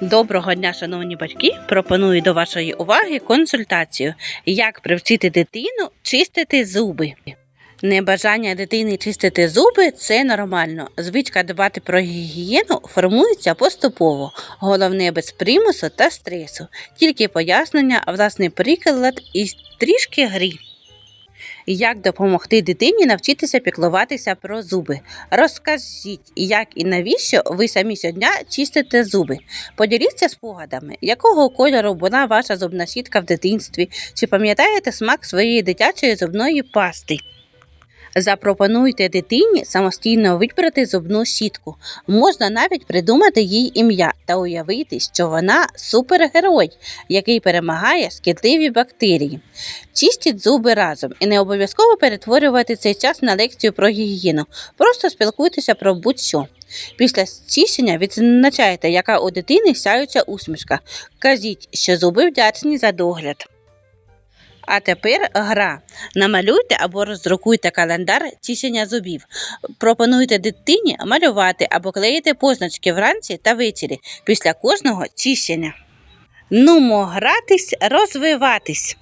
Доброго дня, шановні батьки! Пропоную до вашої уваги консультацію, як привчити дитину чистити зуби. Небажання дитини чистити зуби це нормально. Звичка дбати про гігієну формується поступово. Головне без примусу та стресу. Тільки пояснення, власний приклад і трішки грі. Як допомогти дитині навчитися піклуватися про зуби? Розкажіть, як і навіщо ви самі щодня чистите зуби? Поділіться спогадами, якого кольору була ваша зубна щітка в дитинстві, чи пам'ятаєте смак своєї дитячої зубної пасти? Запропонуйте дитині самостійно вибрати зубну щітку. Можна навіть придумати їй ім'я та уявити, що вона супергерой, який перемагає шкідливі бактерії. Чистіть зуби разом і не обов'язково перетворювати цей час на лекцію про гігієну. Просто спілкуйтеся про будь-що. Після чищення відзначайте, яка у дитини сяюча усмішка. Кажіть, що зуби вдячні за догляд. А тепер гра. Намалюйте або роздрукуйте календар чищення зубів. Пропонуйте дитині малювати або клеїти позначки вранці та ввечері після кожного чищення. Нумо гратись, розвиватись.